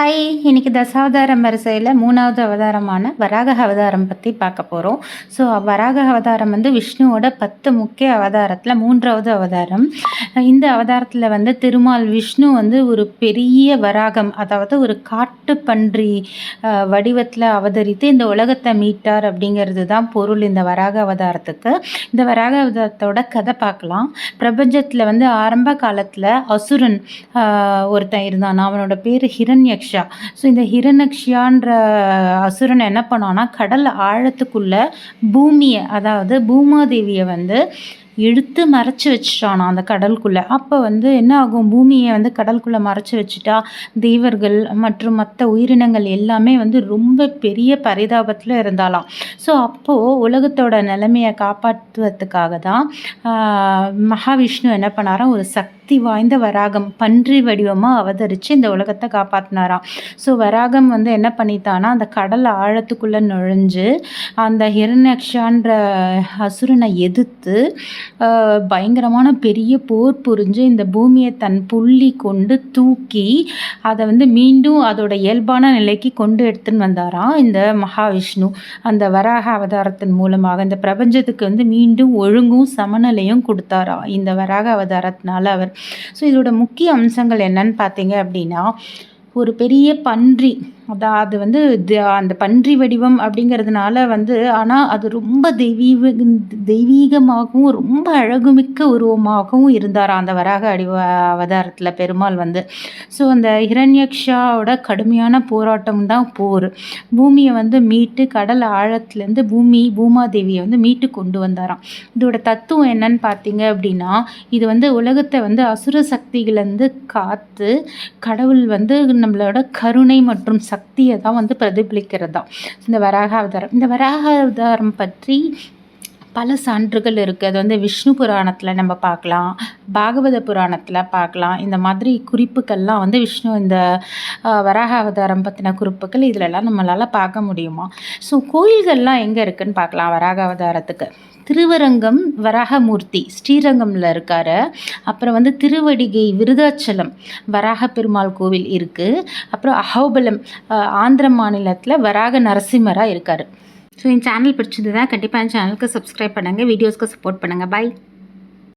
Hi. இன்னைக்கு தசாவதாரம் வரிசையில் மூணாவது அவதாரமான வராக அவதாரம் பற்றி பார்க்க போகிறோம் ஸோ வராக அவதாரம் வந்து விஷ்ணுவோட பத்து முக்கிய அவதாரத்தில் மூன்றாவது அவதாரம். இந்த அவதாரத்தில் வந்து திருமால் விஷ்ணு வந்து ஒரு பெரிய வராகம் அதாவது ஒரு காட்டு பன்றி வடிவத்தில் அவதரித்து இந்த உலகத்தை மீட்டார் அப்படிங்கிறது தான் பொருள் இந்த வராக அவதாரத்துக்கு. இந்த வராக அவதாரத்தோட கதை பார்க்கலாம். பிரபஞ்சத்தில் வந்து ஆரம்ப காலத்தில் அசுரன் ஒருத்தன் இருந்தான். அவனோட பேர் ஹிரண்யக்ஷ. ஹிரண்யக்ஷா ஸோ இந்த ஹிரண்யக்ஷியான்ற அசுரன் என்ன பண்ணான்னா கடல் ஆழத்துக்குள்ள பூமியை அதாவது பூமாதேவியை வந்து இழுத்து மறைச்சி வச்சிட்டானா அந்த கடலுக்குள்ளே. அப்போ வந்து என்ன ஆகும்? பூமியை வந்து கடலுக்குள்ளே மறைச்சி வச்சுட்டா தெய்வர்கள் மற்றும் மற்ற உயிரினங்கள் எல்லாமே வந்து ரொம்ப பெரிய பரிதாபத்தில் இருந்தாலாம். ஸோ அப்போது உலகத்தோட நிலைமையை காப்பாற்றுவதுக்காக தான் மகாவிஷ்ணு என்ன பண்ணாராம் ஒரு சக்தி வாய்ந்த வராகம் பன்றி வடிவமாக அவதரித்து இந்த உலகத்தை காப்பாற்றினாராம் ஸோ வராகம் வந்து என்ன பண்ணித்தானா அந்த கடல் ஆழத்துக்குள்ளே நுழைஞ்சு அந்த ஹிரண்யக்ஷான்ற அசுரனை எதிர்த்து பயங்கரமான பெரிய போர் புரிஞ்சு இந்த பூமியை தன் புள்ளி கொண்டு தூக்கி அதை வந்து மீண்டும் அதோட இயல்பான நிலைக்கு கொண்டு எடுத்துன்னு வந்தாராம் இந்த மகாவிஷ்ணு? அந்த வராக அவதாரத்தின் மூலமாக இந்த பிரபஞ்சத்துக்கு வந்து மீண்டும் ஒழுங்கும் சமநிலையும் கொடுத்தாராம் இந்த வராக அவதாரத்தினால அவர்? ஸோ இதோட முக்கிய அம்சங்கள் என்னன்னு பார்த்தீங்க அப்படின்னா ஒரு பெரிய பன்றி அதான் அது வந்து அந்த பன்றி வடிவம் அப்படிங்கிறதுனால வந்து ஆனால் அது ரொம்ப தெய்வீக தெய்வீகமாகவும் ரொம்ப அழகுமிக்க உருவமாகவும் இருந்தார் அந்த வராக அடிவ அவதாரத்தில் பெருமாள் வந்து. ஸோ அந்த ஹிரண்யக்ஷாவோட கடுமையான போராட்டம் தான் போர். பூமியை வந்து மீட்டு கடல் ஆழத்துலேருந்து பூமி பூமாதேவியை வந்து மீட்டு கொண்டு வந்தாராம். இதோட தத்துவம் என்னன்னு பார்த்தீங்க அப்படின்னா இது வந்து உலகத்தை வந்து அசுர சக்திகளேருந்து காத்து கடவுள் வந்து நம்மளோட கருணை மற்றும் சக்தி சக்தியை தான் வந்து பிரதிபலிக்கிறது. தான் இந்த வராக அவதாரம் இந்த வராக அவதாரம் பற்றி பல சான்றுகள் இருக்குது அது வந்து விஷ்ணு புராணத்தில் நம்ம பார்க்கலாம். பாகவத புராணத்தில் பார்க்கலாம். இந்த மாதிரி குறிப்புகள்லாம் வந்து விஷ்ணு இந்த வராக அவதாரம் பற்றின குறிப்புகள் இதிலெல்லாம் நம்மளால் பார்க்க முடியுமா? ஸோ கோயில்கள்லாம் எங்கே இருக்குதுன்னு பார்க்கலாம் வராக அவதாரத்துக்கு திருவரங்கம் வராகமூர்த்தி ஸ்ரீரங்கமில் இருக்கார். அப்புறம் வந்து திருவடிகை விருதாச்சலம் வராக பெருமாள் கோவில் இருக்குது அப்புறம் அஹோபலம் ஆந்திர மாநிலத்தில் வராக நரசிம்மராக இருக்கார். ஸோ என் சேனல் பிடிச்சிருந்தா கண்டிப்பாக என் சேனலுக்கு சப்ஸ்கிரைப் பண்ணுங்கள் வீடியோஸ்க்கு சப்போர்ட் பண்ணுங்கள் பாய்